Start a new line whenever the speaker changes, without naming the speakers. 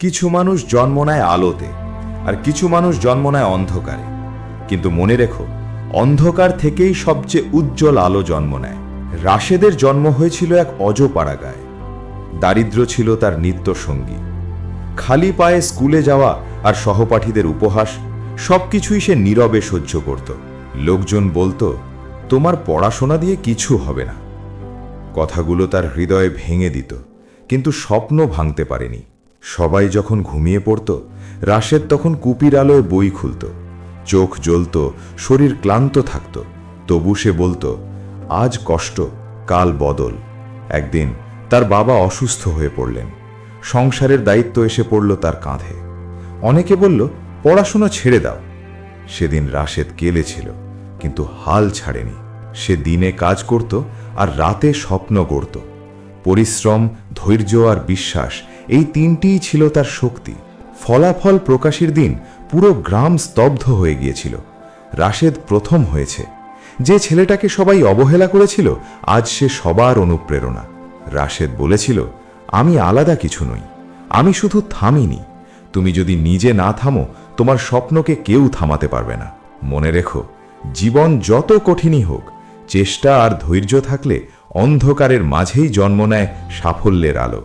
কিছু মানুষ জন্ম নেয় আলোতে আর কিছু মানুষ জন্ম নেয় অন্ধকারে। কিন্তু মনে রেখো, অন্ধকার থেকেই সবচেয়ে উজ্জ্বল আলো জন্ম নেয়। রাশেদের জন্ম হয়েছিল এক অজপাড়াগায়। দারিদ্র ছিল তার নিত্য সঙ্গী। খালি পায়ে স্কুলে যাওয়া আর সহপাঠীদের উপহাস, সবকিছুই সে নীরবে সহ্য করত। লোকজন বলতো, তোমার পড়াশোনা দিয়ে কিছু হবে না। কথাগুলো তার হৃদয়ে ভেঙে দিত, কিন্তু স্বপ্ন ভাঙতে পারেনি। সবাই যখন ঘুমিয়ে পড়ত, রাশেদ তখন কুপির আলোয় বই খুলত। চোখ জ্বলত, শরীর ক্লান্ত থাকত। তবু সে বলতো, আজ কষ্ট, কাল বদল। একদিন তার বাবা অসুস্থ হয়ে পড়লেন। সংসারের দায়িত্ব এসে পড়ল তার কাঁধে। অনেকে বলল, পড়াশোনা ছেড়ে দাও। সেদিন রাশেদ কেলেছিল কিন্তু হাল ছাড়েনি। সে দিনে কাজ করত আর রাতে স্বপ্ন গড়ত। পরিশ্রম, ধৈর্য আর বিশ্বাস এই তিনটিই ছিল তার শক্তি। ফলাফল প্রকাশের দিন পুরো গ্রাম স্তব্ধ হয়ে গিয়েছিল। রাশেদ প্রথম হয়েছে। যে ছেলেটাকে সবাই অবহেলা করেছিল, আজ সে সবার অনুপ্রেরণা। রাশেদ বলেছিল, আমি আলাদা কিছু নই। আমি শুধু থামিনি। তুমি যদি নিজে না থামো, তোমার স্বপ্নকে কেউ থামাতে পারবে না। মনে রেখো, জীবন যত কঠিনই হোক, চেষ্টা আর ধৈর্য থাকলে অন্ধকারের মাঝেই জন্ম নেয় সাফল্যের আলো।